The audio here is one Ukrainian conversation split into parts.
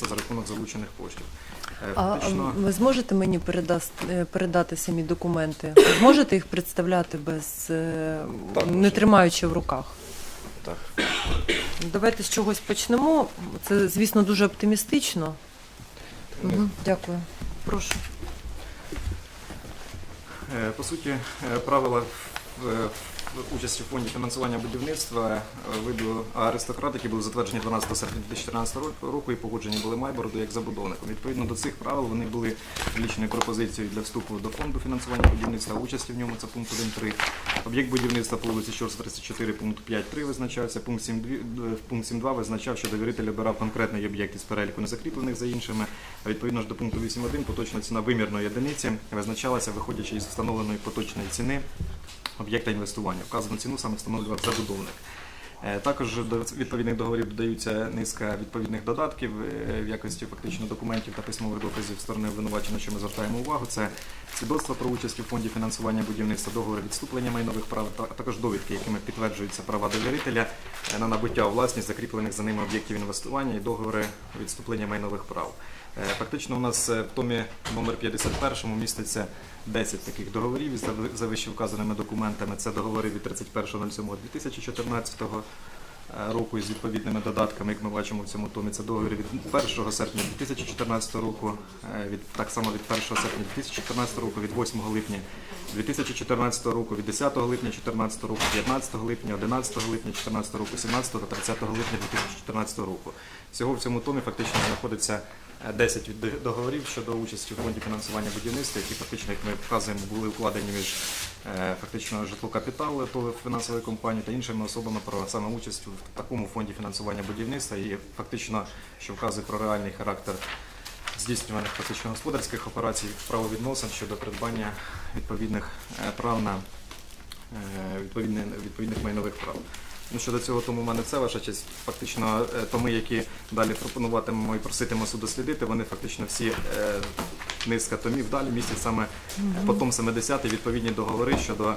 за рахунок залучених коштів. Е, А ви зможете мені передаст, е, передати самі документи? Ви Зможете їх представляти без е, Так, не тримаючи в руках? так. Давайте з чогось почнемо. Це, звісно, дуже оптимістично. Угу, дякую. Прошу. По суті, правила участі в фонді фінансування будівництва е, виду аристократ, які були затверджені 12 серпня 2014 року і погоджені були Майборду як забудовником. Відповідно до цих правил вони були включені пропозицією для вступу до фонду фінансування будівництва. Участі в ньому це пункт 1.3. Об'єкт будівництва по вулиці Щорс 34, пункт 5.3 визначався. Пункт 7.2 пункт 7.2 визначав, що довіритель обирав конкретний об'єкт із переліку незакріплених за іншими. Відповідно ж до пункту 8.1 поточна ціна вимірної одиниці визначалася, виходячи із встановленої поточної ціни об'єкта інвестування. Вказану ціну саме встановлював забудовник. Е, Також до відповідних договорів додаються низка відповідних додатків е, в якості фактично документів та письмових доказів сторони обвинувачення, що ми звертаємо увагу. Це свідоцтво про участь у фонді фінансування будівництва, договори відступлення майнових прав, а також довідки, якими підтверджуються права довірителя е, на набуття у власність закріплених за ними об'єктів інвестування і договори відступлення майнових прав. Е, Фактично, у нас е, в томі номер 51 міститься 10 таких договорів із за вище вказаними документами. Це договори від 31.07.2014 е, року із відповідними додатками, як ми бачимо в цьому томі. Це договір від 1 серпня 2014 року, від так само від 1 серпня 2014 року, від 8 липня 2014 року, від 10 липня 2014 року, 15 липня, 11 липня 2014 року, 17 та 30 липня 2014 року. Всього в цьому томі фактично знаходиться 10 від- договорів щодо участі у фонді фінансування будівництва, які фактично, як ми вказуємо, були укладені між е, фактично житлокапітал ТОВ фінансової компанії та іншими особами про саме участь в такому фонді фінансування будівництва і фактично, що вказує про реальний характер здійснюваних фактично господарських операцій правовідносин щодо придбання відповідних е, прав на е, відповідних майнових прав. Ну, щодо цього, тому в мене це ваша честь. Фактично, е, томи, які далі пропонуватимемо і проситимемо дослідити, вони фактично всі е, низка томів далі містять саме е, по том 70 відповідні договори щодо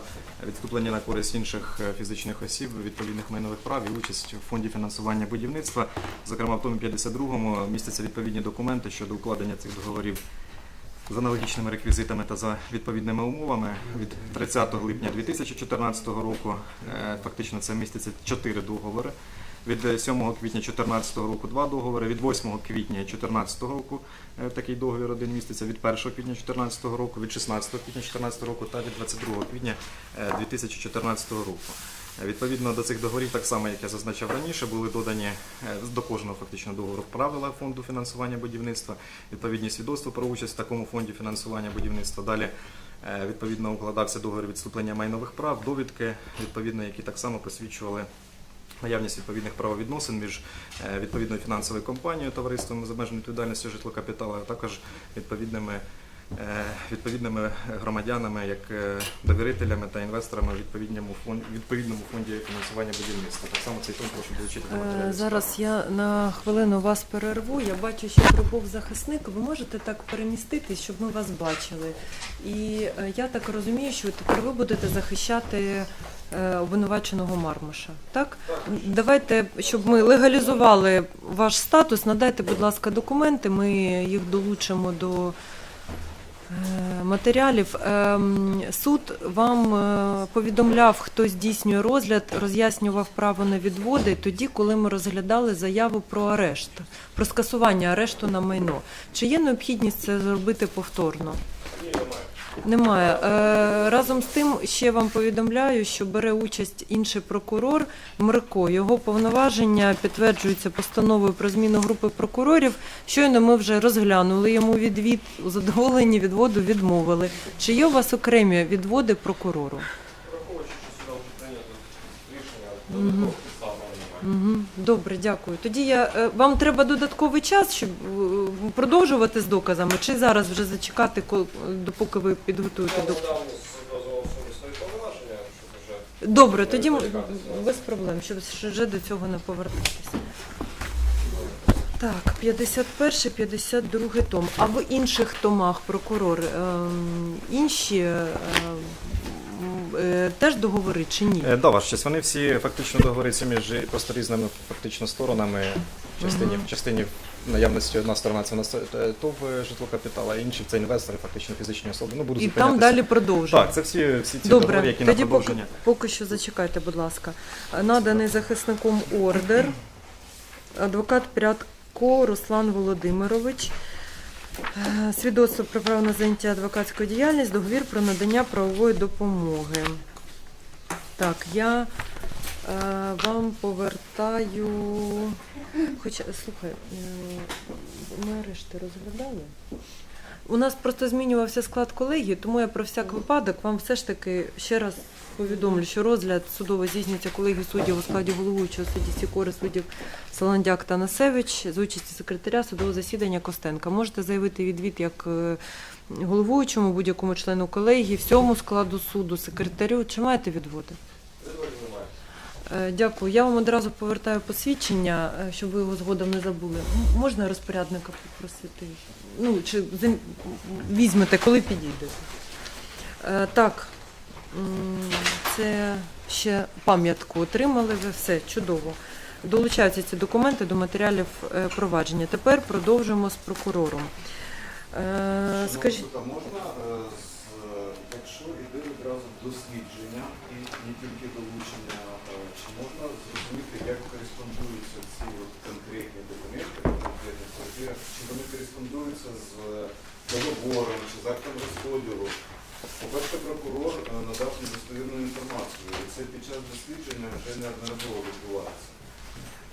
відступлення на користь інших фізичних осіб, відповідних майнових прав і участь у фонді фінансування будівництва. Зокрема, в томі 52 містяться відповідні документи щодо укладення цих договорів з аналогічними реквізитами та за відповідними умовами від 30 липня 2014 року. е, Фактично це міститься чотири договори. Від е, 7 квітня 2014 року два договори, від 8 квітня 2014 року е, такий договір один міститься, від 1 квітня 2014 року, від 16 квітня 2014 року та від 22 квітня е, 2014 року. Відповідно до цих договорів, так само як я зазначав раніше, були додані е, до кожного фактично договору правила фонду фінансування будівництва, відповідні свідоцтва про участь в такому фонді фінансування будівництва. Далі е, відповідно укладався договір відступлення майнових прав, довідки, відповідно, які так само посвідчували. Наявність відповідних правовідносин між е, відповідною фінансовою компанією, товариством з обмеженою відповідальністю житлокапіталу, а також відповідними, відповідними громадянами, як е, довірителями та інвесторами у відповідному фонді, відповідному фонді фінансування будівництва. Так само цей фонд прошу долучити до Е, матеріалів Зараз я на хвилину вас перерву. Я бачу, що прибув захисник. Ви можете так переміститись, щоб ми вас бачили. І е, я так розумію, що тепер ви будете захищати е, обвинуваченого Мармаша. Так? Давайте, щоб ми легалізували ваш статус, надайте, будь ласка, документи. Ми їх долучимо до. Е, Матеріалів Ем, суд вам е, повідомляв, хто здійснює розгляд, роз'яснював право на відводи тоді, коли ми розглядали заяву про арешт, про скасування арешту на майно. Чи є необхідність це зробити повторно? Немає. Е, разом з тим ще вам повідомляю, що бере участь інший прокурор Мирко. Його повноваження підтверджуються постановою про зміну групи прокурорів. Щойно ми вже розглянули йому відвід, у задоволенні відводу відмовили. Чи є у вас окремі відводи прокурору? Враховуючи, що сюди прийнято рішення. Угу. Добре, дякую. Тоді я е, вам треба додатковий час, щоб е, продовжувати з доказами, чи зараз вже зачекати, допоки ви підготуєте повноваження, Добре, тоді без проблем, щоб вже до цього не повертатися. Так, 51 52 том. А в інших томах прокурор ем, інші е, теж договори чи ні? Е, Да, ваш честь. Вони всі фактично договорюються між просто різними фактично сторонами в частині, в частині наявності одна сторона це нас е, ТОВ е, житлокапітал, а інші це інвестори, фактично фізичні особи. Ну, буду І там зупинятися. далі продовжуємо. Так, це всі, всі ці договори, Добре, які на тоді поки, продовження. поки що зачекайте, будь ласка. Наданий захисником ордер. Адвокат Прядко Руслан Володимирович. Е, Свідоцтво про право на заняття адвокатською діяльність, договір про надання правової допомоги. Так, я е, вам повертаю. Хоча, слухай, е, ми арешти розглядали. У нас просто змінювався склад колегії, тому я про всяк випадок вам все ж таки ще раз повідомлю, що розгляд судово здійснюється колегії суддів у складі головуючого судді Сікори, суддів Солондяк та Насевич за участі секретаря судового засідання Костенка. Можете заявити відвід як е, головуючому, будь-якому члену колегії, всьому складу суду, секретарю. Чи маєте відводи? Е, Дякую. Я вам одразу повертаю посвідчення, е, щоб ви його згодом не забули. Можна розпорядника попросити? Ну, чи візьмете, коли підійдете. Так, це ще пам'ятку отримали ви, все, чудово. Долучаються ці документи до матеріалів е, провадження. Тепер продовжуємо з прокурором. Е, Скажіть, Шановна, можна, е, з- якщо йде відразу дослідження і не тільки долучення, е, чи можна зрозуміти, як кореспондуються ці от конкретні документи чи вони кореспондуються з договором, чи з актом розподілу? По-перше, прокурор е, надав недостовірну інформацію, і це під час дослідження вже неодноразово відбувається.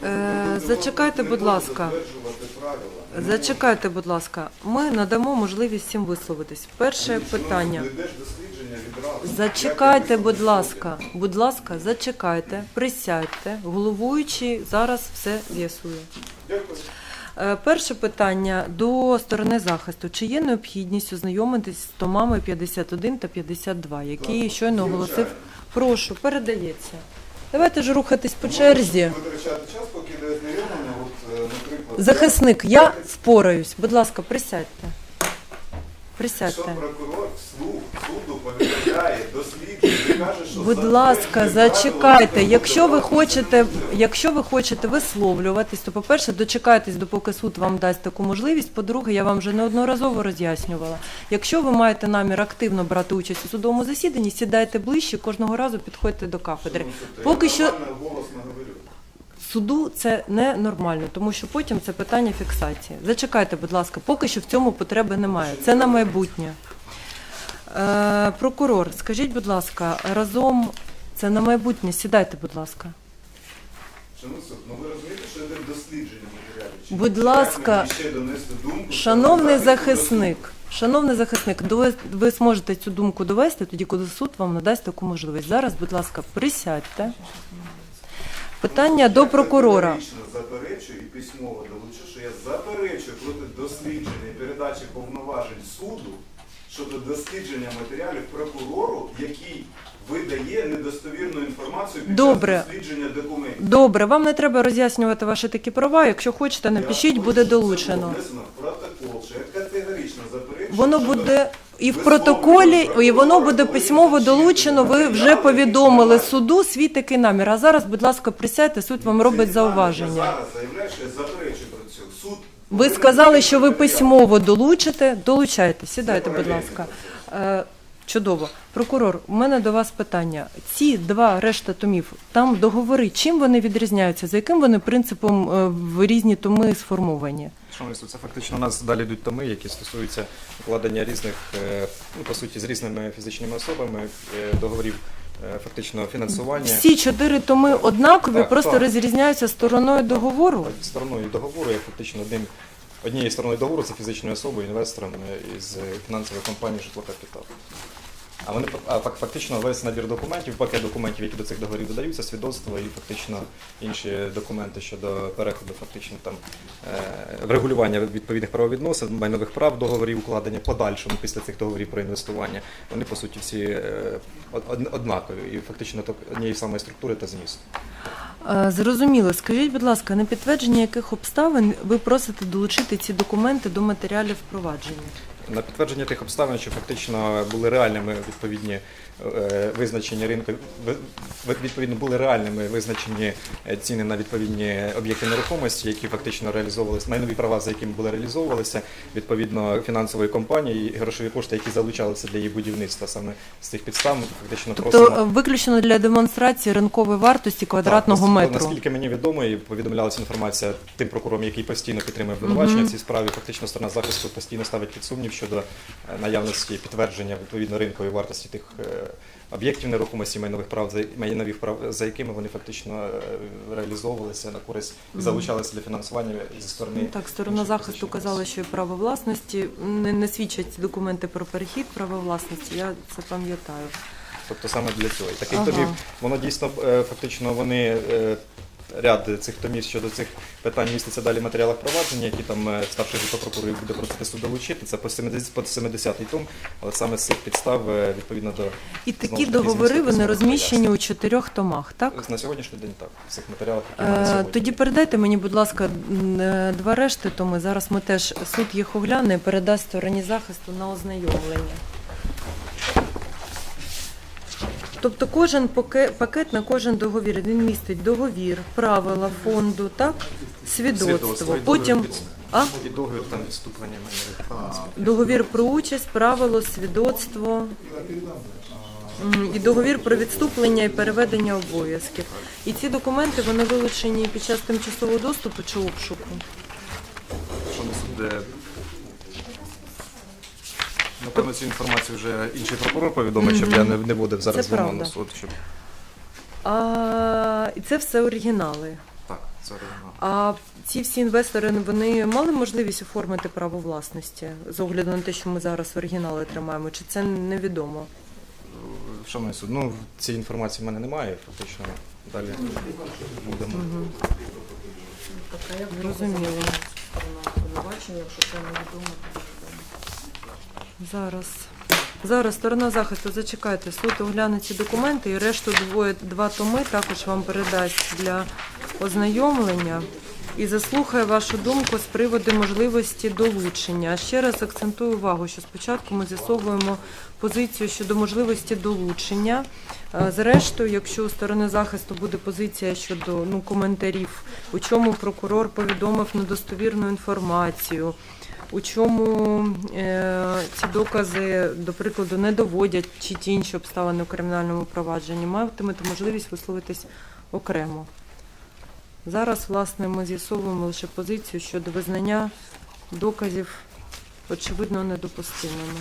Е, зачекайте, будь ласка. затверджувати правила. Зачекайте, будь ласка. Ми надамо можливість всім висловитись. Перше питання. йдеш дослідження відразу. Зачекайте, будь ласка, будь ласка, зачекайте, присядьте. Головуючий зараз все з'ясує. Дякую. Е, Перше питання до сторони захисту. Чи є необхідність ознайомитись з томами 51 та 52, які щойно оголосив? Прошу, передається. Давайте ж рухатись по черзі. Витрачати час, поки знайомлення, от, е, наприклад... Захисник, я впораюсь. Будь ласка, присядьте. Якщо Присядьте. прокурор вслух суду повідомляє, Будь ласка, зачекайте. Якщо ви хочете, якщо ви хочете висловлюватись, то по-перше, дочекайтесь, допоки суд вам дасть таку можливість. По-друге, я вам вже неодноразово роз'яснювала. Якщо ви маєте намір активно брати участь у судовому засіданні, сідайте ближче, кожного разу підходьте до кафедри. Поки що-. Суду це не нормально, тому що потім це питання фіксації. Зачекайте, будь ласка, поки що в цьому потреби немає. Це на майбутнє. Е, прокурор, скажіть, будь ласка, разом це на майбутнє. Сідайте, будь ласка. Шановний суд, ну ви розумієте, що йде дослідження матеріалів? Чи Будь ласка, ще донести думку? Шановний захисту захисник, шановний захисник, до- ви зможете цю думку довести тоді, коли суд вам надасть таку можливість. Зараз, будь ласка, присядьте. Питання до Я прокурора. категорично заперечую і письмово долучу, що я заперечую проти дослідження і передачі повноважень суду щодо дослідження матеріалів прокурору, який видає недостовірну інформацію під Добре. час дослідження документів. Добре, вам не треба роз'яснювати ваші такі права. Якщо хочете, Я напишіть, хочу, буде щоб було долучено. внесено в протокол, що я категорично заперечую. Воно щодо буде і в протоколі, і воно буде письмово долучено. Ви вже повідомили суду свій такий намір. А зараз, будь ласка, присядьте, суд вам робить Я зауваження. зараз заявляю, що я заперечую Ви сказали, що ви письмово долучите. Долучайте, сідайте, будь ласка. Е, Чудово. Прокурор, у мене до вас питання. Ці два решта томів, там договори, чим вони відрізняються? За яким вони принципом е, в різні томи сформовані? Шановні це фактично у нас далі йдуть томи, які стосуються укладення різних, е, ну по суті, з різними фізичними особами договорів фактично фінансування. Всі чотири томи однакові, Так, просто так. розрізняються стороною договору. Стороною договору, є фактично одним однією стороною договору це фізичною особою, інвестором е, із фінансової компанії житлокапітал. А вони а фак- фактично весь набір документів, пакет документів, які до цих договорів додаються, свідоцтво і фактично інші документи щодо переходу, фактично там е, врегулювання відповідних правовідносин, майнових прав, договорів укладення подальшому після цих договорів про інвестування. Вони по суті всі е, од- од- однакові і фактично так однієї самої структури та змісту. Е, Зрозуміло. Скажіть, будь ласка, на підтвердження яких обставин ви просите долучити ці документи до матеріалів впровадження? На підтвердження тих обставин, що фактично були реальними відповідні визначені ринку, ви- ви- відповідно були реальними визначені е, ціни на відповідні об'єкти нерухомості, які фактично реалізовувалися, майнові права, за якими були реалізовувалися, відповідно фінансової компанії і грошові кошти, які залучалися для її будівництва. Саме з цих підстав фактично Тобто просимо. е, виключно для демонстрації ринкової вартості квадратного Так, метру. Наскільки мені відомо, і повідомлялася інформація тим прокурором, який постійно підтримує обвинувачення в цій справі. Фактично сторона захисту постійно ставить під сумнів щодо е, наявності підтвердження відповідно ринкової вартості тих е, об'єктів нерухомості, майнових прав, майнових прав, за якими вони фактично е, реалізовувалися на користь і залучалися для фінансування зі сторони. Ну, Так, сторона захисту казала, що право власності не, не свідчать документи про перехід права власності. Я це пам'ятаю. Тобто саме для цього. І таких Ага. тобі воно дійсно е, фактично вони. Ряд цих томів щодо цих питань міститься далі в матеріалах провадження, які там е, старший прокурор буде просити суд долучити. Це по 70 по 70-й том, але саме з цих підстав е, відповідно до І такі договори вони розміщені у чотирьох томах, так? на сьогоднішній день так. В цих матеріалах, які Е, сьогодні. Тоді передайте мені, будь ласка, е, два решти томи. Зараз ми теж суд їх огляне передасть стороні захисту на ознайомлення. Тобто кожен пакет на кожен договір він містить договір, правила фонду, так? Свідоцтво. і Потім а? і договір там відступлення договір про участь, правило, свідоцтво. І договір про відступлення і переведення обов'язків. І ці документи вони вилучені під час тимчасового доступу чи обшуку. Що не Напевно, цю інформацію вже інший прокурор повідомить, щоб я не, не вводив зараз Це правда. суд. Щоб... А, і це все оригінали. Так, це оригінал. А ці всі інвестори вони мали можливість оформити право власності з огляду на те, що ми зараз оригінали тримаємо, чи це невідомо? Шановний суд, ну цієї інформації в мене немає, фактично далі будемо. Угу. Зрозуміло. Зараз. Зараз сторона захисту, зачекайте, суд огляне ці документи і решту двоє, два томи також вам передасть для ознайомлення і заслухає вашу думку з приводу можливості долучення. Ще раз акцентую увагу, що спочатку ми з'ясовуємо позицію щодо можливості долучення. Е, Зрештою, якщо у сторони захисту буде позиція щодо ну, коментарів, у чому прокурор повідомив недостовірну інформацію, у чому е, ці докази, до прикладу, не доводять чи ті інші обставини у кримінальному провадженні, матимете можливість висловитись окремо. Зараз, власне, ми з'ясовуємо лише позицію щодо визнання доказів очевидно недопустимими.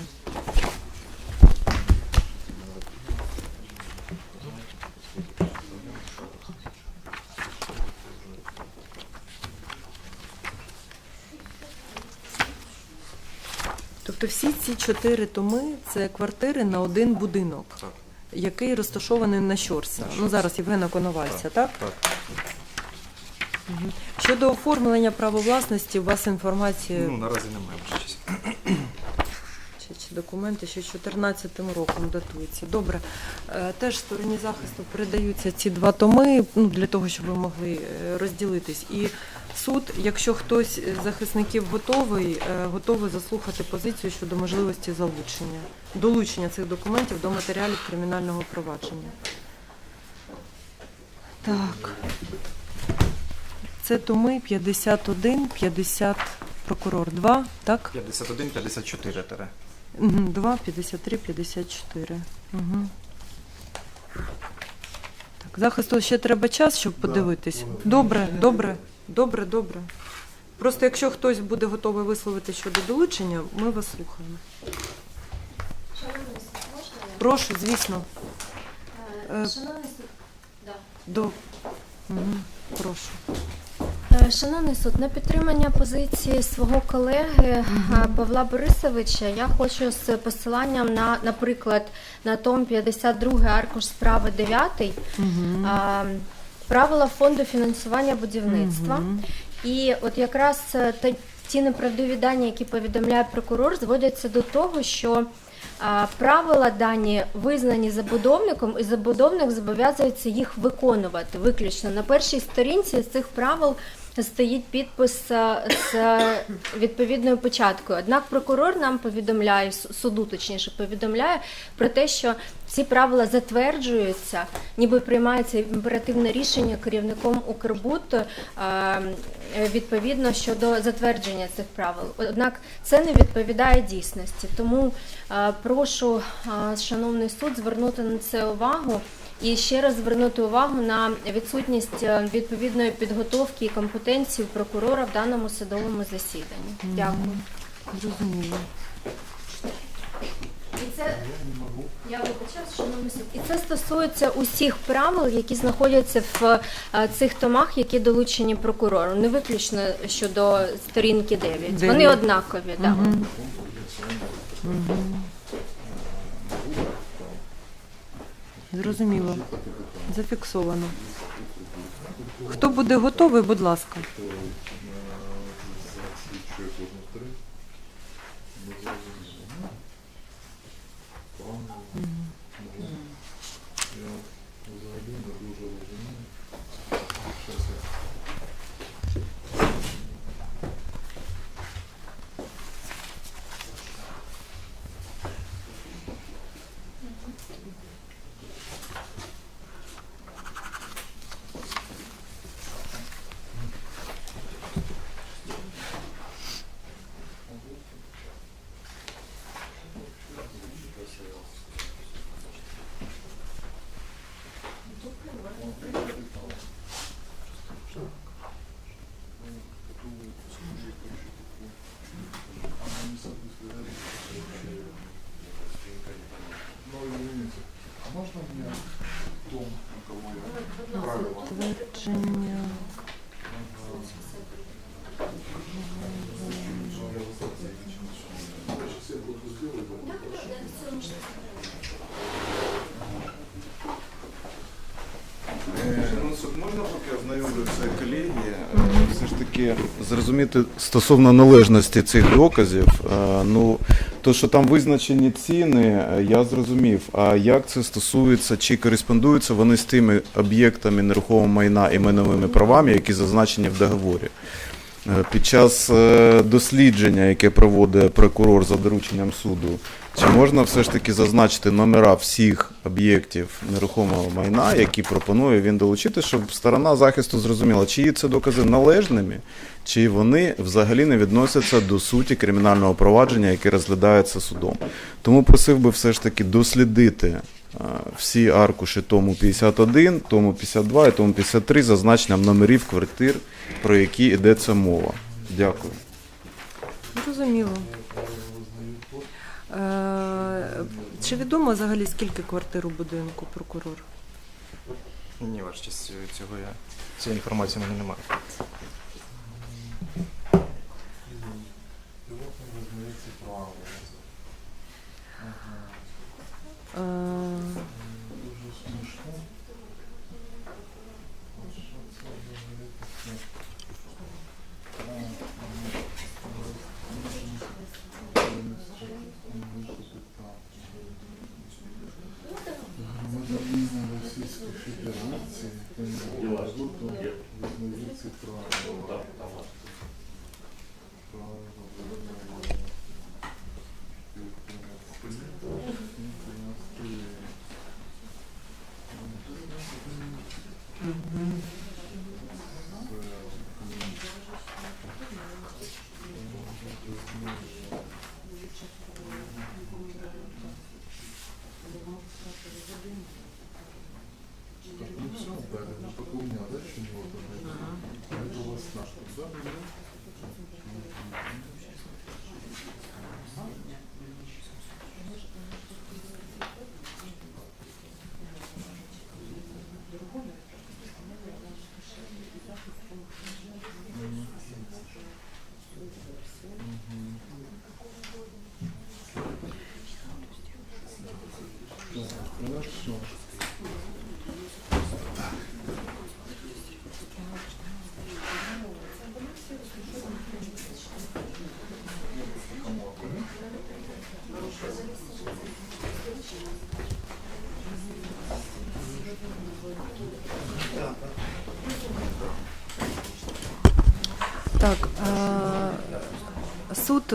Тобто всі ці чотири томи це квартири на один будинок, Так, який розташований на Щорса. На Ну зараз Євгена Коновальця, так? так. Щодо оформлення права власності, у вас інформації Ну, наразі немає вже часу. чи, чи документи, що 14 роком датуються. Добре. Е, Теж стороні захисту передаються ці два томи ну, для того, щоб ви могли е, розділитись. І суд, якщо хтось з захисників готовий, е, готовий заслухати позицію щодо можливості залучення, долучення цих документів до матеріалів кримінального провадження. Так. Це томи 51, 50, прокурор 2, так? 51, 54 тере. Мгм, 2, 53, 54. Угу. Так, захисту ще треба час, щоб подивитись. Добре, добре, добре, добре. Просто якщо хтось буде готовий висловити щодо долучення, ми вас слухаємо. Шановний суд, можна я? Прошу, звісно. Е, Е, Шановний суд, да. До... Угу. Прошу. Е, Шановний суд, на підтримання позиції свого колеги е, Павла Борисовича я хочу з посиланням на, наприклад, на том 52 аркуш справи 9 Угу. а, правила фонду фінансування будівництва. І от якраз е, та- ті неправдиві дані, які повідомляє прокурор, зводяться до того, що а, правила дані визнані забудовником, і забудовник зобов'язується їх виконувати виключно. На першій сторінці з цих правил стоїть підпис е, з е, відповідною початкою. Однак прокурор нам повідомляє, суду точніше повідомляє про те, що ці правила затверджуються, ніби приймається імперативне рішення керівником Укрбуд е, відповідно щодо затвердження цих правил. Однак це не відповідає дійсності. Тому прошу, шановний суд, звернути на це увагу. І ще раз звернути увагу на відсутність е, відповідної підготовки і компетенції прокурора в даному судовому засіданні. Дякую. Зрозуміло. І це я вибачаюсь, шановний суд. І це стосується усіх правил, які знаходяться в е, цих томах, які долучені прокурору, не виключно щодо сторінки 9. Вони Дев'ять. однакові. Да. Мгм. Мгм. Зрозуміло. Зафіксовано. Хто буде готовий, будь ласка. Затвердження. Можна поки ознайомлюся колеги, все ж таки зрозуміти стосовно належності цих доказів. е, Ну, то, що там визначені ціни, е, я зрозумів. А як це стосується, чи кореспондуються вони з тими об'єктами нерухомого майна і майновими правами, які зазначені в договорі? Е, Під час е, дослідження, яке проводить прокурор за дорученням суду, чи можна все ж таки зазначити номера всіх об'єктів нерухомого майна, які пропонує він долучити, щоб сторона захисту зрозуміла, чи є це докази належними, чи вони взагалі не відносяться до суті кримінального провадження, яке розглядається судом. Тому просив би все ж таки дослідити е, всі аркуші тому 51, тому 52 і тому 53 з зазначенням номерів квартир, про які йдеться мова. Дякую. Зрозуміло. Чи відомо взагалі скільки квартир у будинку прокурор? Ні, ваш цього я цієї інформації в мене немає. Е,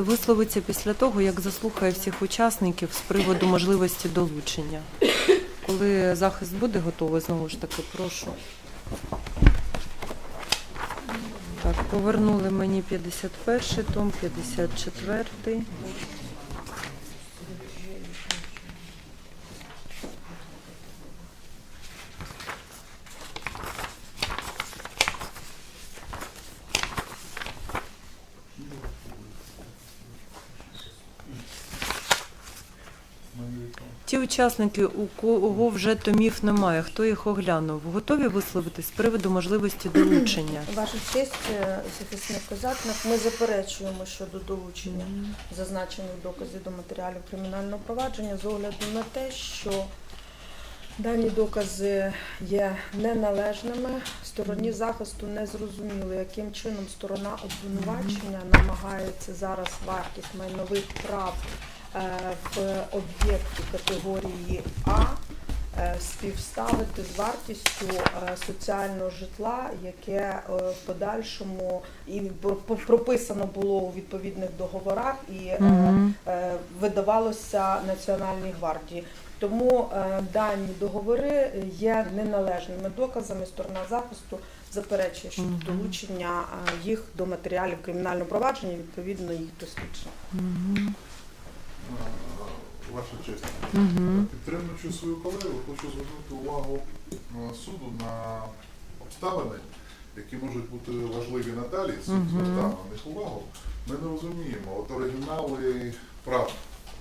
висловиться після того, як заслухає всіх учасників з приводу можливості долучення. Коли захист буде готовий, знову ж таки, прошу. Так, повернули мені 51 том, 54. Ті учасники, у кого вже томів немає, хто їх оглянув, готові висловитись з приводу можливості долучення? Ваша честь, е, захисник Козатник, ми заперечуємо щодо долучення зазначених доказів до матеріалів кримінального провадження з огляду на те, що дані докази є неналежними, стороні захисту не зрозуміло, яким чином сторона обвинувачення намагається зараз вартість майнових прав в об'єкті категорії А е, співставити з вартістю е, соціального житла, яке е, в подальшому і про- про- прописано було у відповідних договорах і е, е, видавалося Національній гвардії. Тому е, дані договори є неналежними доказами. Сторона захисту заперечує щодо долучення е, їх до матеріалів кримінального провадження, відповідно їх дослідження. Е, Ваша честь, Мгм. підтримуючи свою колегу, хочу звернути увагу е, суду на обставини, які можуть бути важливі надалі. Суд Мгм. звертав на них увагу. Ми не розуміємо, от оригінали прав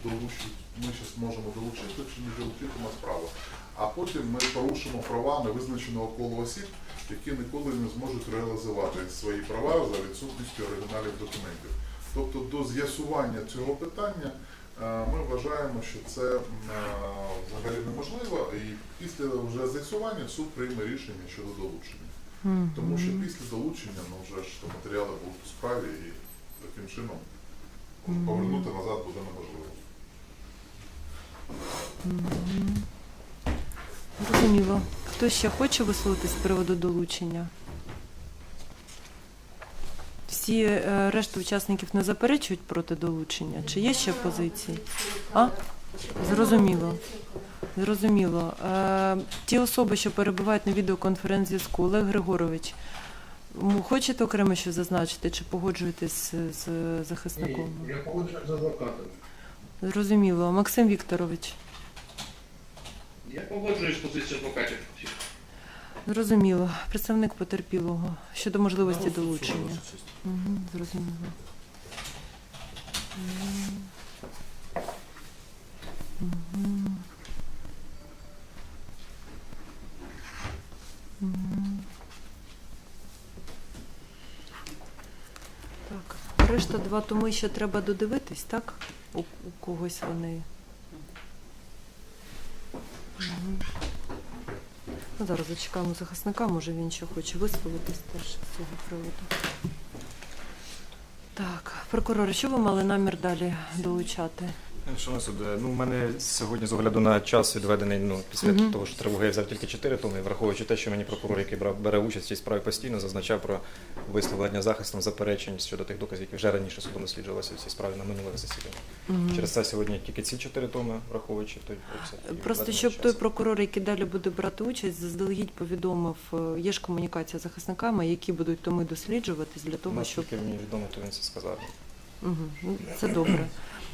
долучить, ми зараз можемо долучити чи не долучитиме справа. А потім ми порушимо права невизначеного колу осіб, які ніколи не зможуть реалізувати свої права за відсутністю оригіналів документів. Тобто до з'ясування цього питання ми вважаємо, що це е, взагалі неможливо, і після вже з'ясування суд прийме рішення щодо долучення. Тому що після долучення ну, вже ж то матеріали будуть у справі і таким чином повернути назад буде неможливо. Мгм. Зрозуміло. Хто ще хоче висловитись з приводу долучення? Всі е, решта учасників не заперечують проти долучення? Чи є ще позиції? А? Зрозуміло. Зрозуміло. Е, ті особи, що перебувають на відеоконференц-зв'язку, Олег Григорович, хочете окремо щось зазначити, чи погоджуєтесь з, з захисником? Ні, я погоджуюсь з адвокатом. Зрозуміло. Максим Вікторович. Я погоджуюсь з позицією адвокатів. Зрозуміло. Представник потерпілого щодо можливості долучення. Угу, зрозуміло. Так, решта два томи ще треба додивитись, так? У, у когось вони. Мгм. Ну, зараз зачекаємо захисника, може він ще хоче висловитись теж з цього приводу. Так, прокурори, що ви мали намір далі долучати? Шановний суд, е, ну, у мене сьогодні з огляду на час відведений, ну, після Мгм. того, що тривога я взяв тільки 4 томи, враховуючи те, що мені прокурор, який брав, бере участь в цій справі постійно, зазначав про висловлення захистом заперечень щодо тих доказів, які вже раніше судом досліджувалися в цій справі на минулих засіданнях. Мгм. Через це сьогодні тільки ці 4 томи, враховуючи той обсяг. Просто щоб час. той прокурор, який далі буде брати участь, заздалегідь повідомив, е, є ж комунікація з захисниками, які будуть томи досліджуватись для того, щоб Наскільки мені відомо, то він це сказав. Угу. Це добре.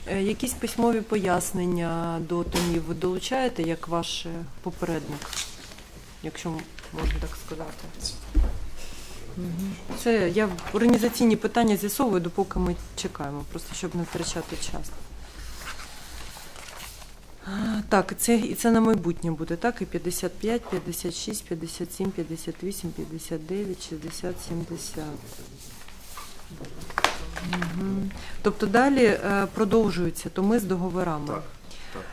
Е, Якісь письмові пояснення до томів ви долучаєте як ваш е, попередник, якщо можна так сказати? Це я організаційні питання з'ясовую, допоки ми чекаємо, просто щоб не втрачати час. Так, це, і це на майбутнє буде, так? І 55, 56, 57, 58, 59, 60, 70. Мгм. Тобто далі е, продовжуються томи з договорами. Так, так.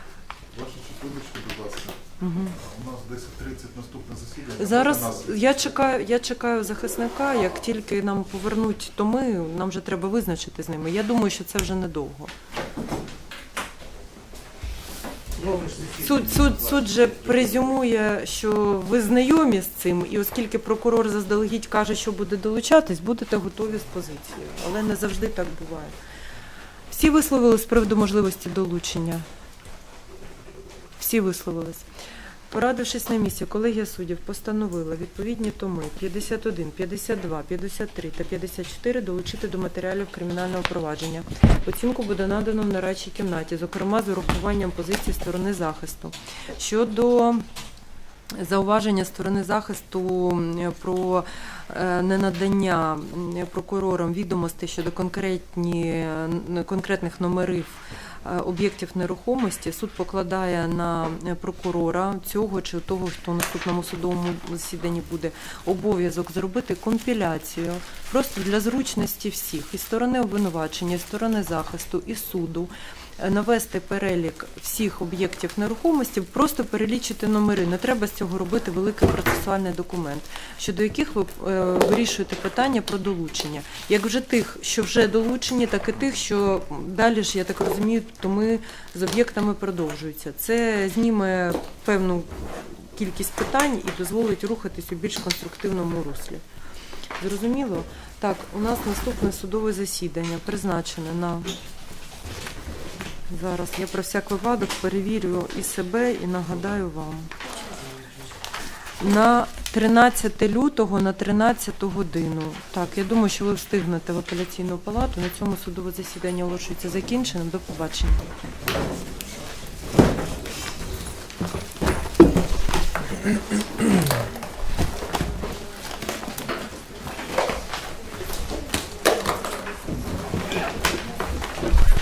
Ваша секундочку, будь ласка. Угу. У нас 10.30 наступне засідання. Зараз я чекаю, я чекаю захисника. Як тільки нам повернуть то ми нам вже треба визначити з ними. Я думаю, що це вже недовго. Суд, суд, суд же презюмує, що ви знайомі з цим, і оскільки прокурор заздалегідь каже, що буде долучатись, будете готові з позицією. Але не завжди так буває. Всі висловились з приводу можливості долучення? Всі висловились. Порадившись на місці, колегія суддів постановила відповідні томи 51, 52, 53 та 54 долучити до матеріалів кримінального провадження. Оцінку буде надано в нарадчій кімнаті, зокрема з урахуванням позиції сторони захисту. Щодо зауваження сторони захисту про е, ненадання прокурорам відомостей щодо конкретні, конкретних номерів об'єктів нерухомості, суд покладає на е, прокурора цього чи того, хто наступному судовому засіданні буде обов'язок зробити компіляцію просто для зручності всіх і сторони обвинувачення, і сторони захисту, і суду. Навести перелік всіх об'єктів нерухомості, просто перелічити номери. Не треба з цього робити великий процесуальний документ, щодо яких ви е, вирішуєте питання про долучення. Як вже тих, що вже долучені, так і тих, що далі ж, я так розумію, томи з об'єктами продовжуються. Це зніме певну кількість питань і дозволить рухатись у більш конструктивному руслі. Зрозуміло? Так, у нас наступне судове засідання призначене на зараз. Я про всяк випадок перевірю і себе, і нагадаю вам. На 13 лютого на 13 годину. Так, я думаю, що ви встигнете в апеляційну палату. На цьому судове засідання оголошується закінченим. До побачення.